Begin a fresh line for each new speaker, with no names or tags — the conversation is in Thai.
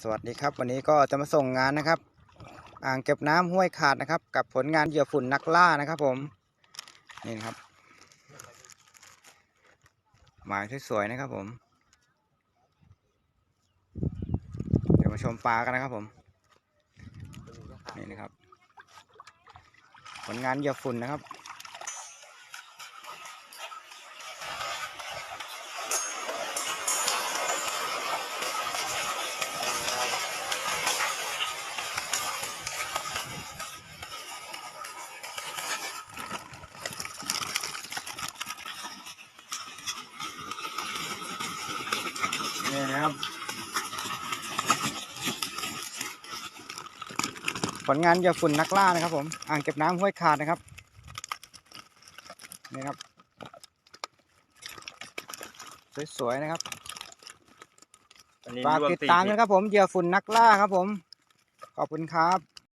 สวัสดีครับวันนี้ก็จะมาส่งงานนะครับ อ่างเก็บน้ำห้วยขาดนะครับ กับผลงานเหยื่อฝุ่นนักล่านะครับ ผมนี่นครับ หมายสวยๆนะครับผม เดี๋ยวมาชมปลากันนะครับผมนี่นะครับ ผลงานเหยื่อฝุ่นนะครับ นี่นะครับ ผลงานเหยื่อฝุ่นนักล่านะครับผมอ่างเก็บน้ำห้วยขาดนะครับนี่ครับ สวยๆนะครับ
อันนี้
ฝาก
รวม
ติด
สี่
ตาม
คลิ
นะ
ป
ครับผมเหยื่อฝุ่นนักล่าครับผม ขอบคุณครับ